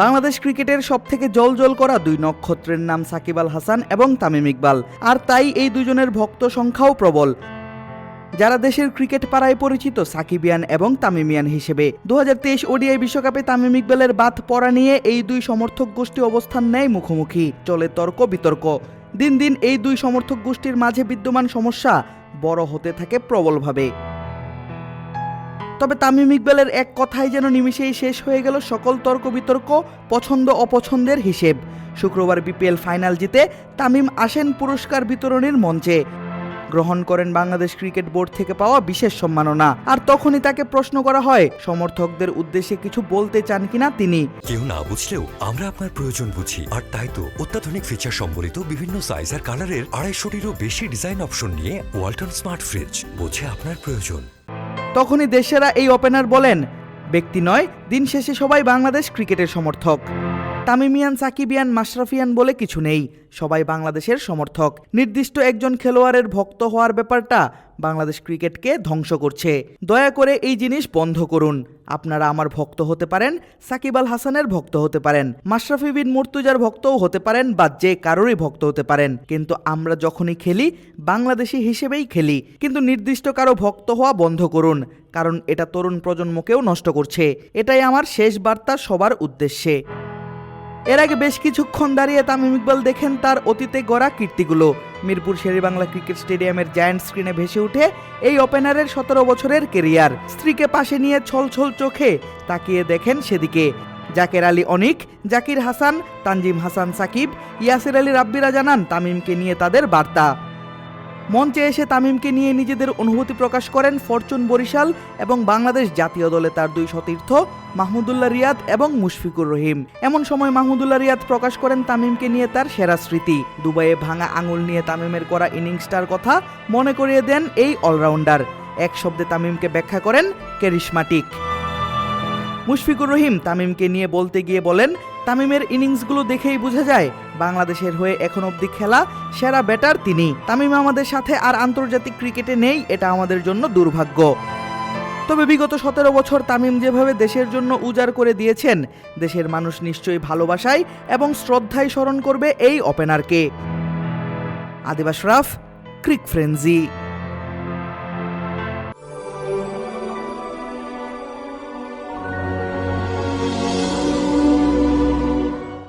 বাংলাদেশ ক্রিকেটের সবথেকে জল করা দুই নক্ষত্রের নাম সাকিব আল হাসান এবং তামিম ইকবাল। আর তাই এই দুজনের ভক্ত সংখ্যাও প্রবল। যারা দেশের ক্রিকেট পাড়ায় পরিচিত সাকিবিয়ান এবং তামিমিয়ান হিসেবে। দু হাজার তেইশ ওডিআই বিশ্বকাপে তামিম ইকবালের বাদ পড়া নিয়ে এই দুই সমর্থক গোষ্ঠী অবস্থান নেয় মুখোমুখি। চলে তর্ক, বিতর্ক। দিন দিন এই দুই সমর্থক গোষ্ঠীর মাঝে বিদ্যমান সমস্যা বড় হতে থাকে প্রবলভাবে। তবে তামিম ইকবালের এক কথাই যেন নিমিষেই শেষ হয়ে গেল সকল তর্ক বিতর্ক, পছন্দ অপছন্দের হিসেব। শুক্রবার বিপিএল ফাইনাল জিতে তামিম আসেন পুরস্কার বিতরণের মঞ্চে। গ্রহণ করেন বাংলাদেশ ক্রিকেট বোর্ড থেকে পাওয়া বিশেষ সম্মাননা। আর তখনই তাকে প্রশ্ন করা হয়, সমর্থকদের উদ্দেশ্যে কিছু বলতে চান কিনা তিনি? কেউ না বুঝলেও আমরা আপনার প্রয়োজন বুঝি। আর তাই তো অত্যাধুনিক ফিচার সম্বলিত বিভিন্ন সাইজ আর কালারের আড়াইশোটিরও বেশি ডিজাইন অপশন নিয়ে ওয়ালটন স্মার্ট ফ্রিজ বোঝে আপনার প্রয়োজন। তখনই দেশেরা এই ওপেনার বলেন, ব্যক্তি নয়, দিন শেষে সবাই বাংলাদেশ ক্রিকেটের সমর্থক। তামিমিয়ান, সাকিবিয়ান, মাশরাফিয়ান বলে কিছু নেই, সবাই বাংলাদেশের সমর্থক। নির্দিষ্ট একজন খেলোয়াড়ের ভক্ত হওয়ার ব্যাপারটা বাংলাদেশ ক্রিকেটকে ধ্বংস করছে। দয়া করে এই জিনিস বন্ধ করুন। আপনারা আমার ভক্ত হতে পারেন, সাকিব আল হাসানের ভক্ত হতে পারেন, মাশরাফি বিন মুর্তুজার ভক্তও হতে পারেন বা যে কারোরই ভক্ত হতে পারেন। কিন্তু আমরা যখনই খেলি, বাংলাদেশি হিসেবেই খেলি। কিন্তু নির্দিষ্ট কারও ভক্ত হওয়া বন্ধ করুন, কারণ এটা তরুণ প্রজন্মকেও নষ্ট করছে। এটাই আমার শেষ বার্তা সবার উদ্দেশ্যে। এর আগে বেশ কিছুক্ষণ দাঁড়িয়ে তামিম ইকবাল দেখেন তার অতীতে গড়া কীর্তিগুলো। মিরপুর শেরিবাংলা ক্রিকেট স্টেডিয়ামের জায়ান্ট স্ক্রিনে ভেসে উঠে এই ওপেনারের সতেরো বছরের কেরিয়ার। স্ত্রীকে পাশে নিয়ে ছল ছল চোখে তাকিয়ে দেখেন সেদিকে। জাকের আলী অনিক, জাকির হাসান, তানজিম হাসান সাকিব, ইয়াসির আলী রাব্বিরা জানান তামিমকে নিয়ে তাদের বার্তা। মঞ্চে এসে তামিমকে নিয়ে নিজেদের অনুভূতি প্রকাশ করেন ফরচুন বরিশাল এবং বাংলাদেশ জাতীয় দলে তার দুই সতীর্থ, মাহমুদুল্লাহ রিয়াদ এবং মুশফিকুর রহিম। এমন সময় মাহমুদুল্লাহ রিয়াদ প্রকাশ করেন তামিমকে নিয়ে তার সেরা স্মৃতি। দুবাইয়ে ভাঙা আঙুল নিয়ে তামিমের করা ইনিংসটার কথা মনে করিয়ে দেন এই অলরাউন্ডার। এক শব্দে তামিমকে ব্যাখ্যা করেন ক্যারিশমাটিক মুশফিকুর রহিম তামিমকে নিয়ে বলতে গিয়ে বলেন, তামিমের ইনিংসগুলো দেখেই বোঝা যায়, বাংলাদেশের হয়ে এখন অবধি খেলা সেরা ব্যাটার তিনি। তামিম আমাদের সাথে আর আন্তর্জাতিক ক্রিকেটে নেই, এটা আমাদের জন্য দুর্ভাগ্য। তবে বিগত সতেরো বছর তামিম যেভাবে দেশের জন্য উজাড় করে দিয়েছেন, দেশের মানুষ নিশ্চয়ই ভালোবাসায় এবং শ্রদ্ধায় স্মরণ করবে এই ওপেনারকে আদিবাস রাফ, ক্রিক ফ্রেন্জি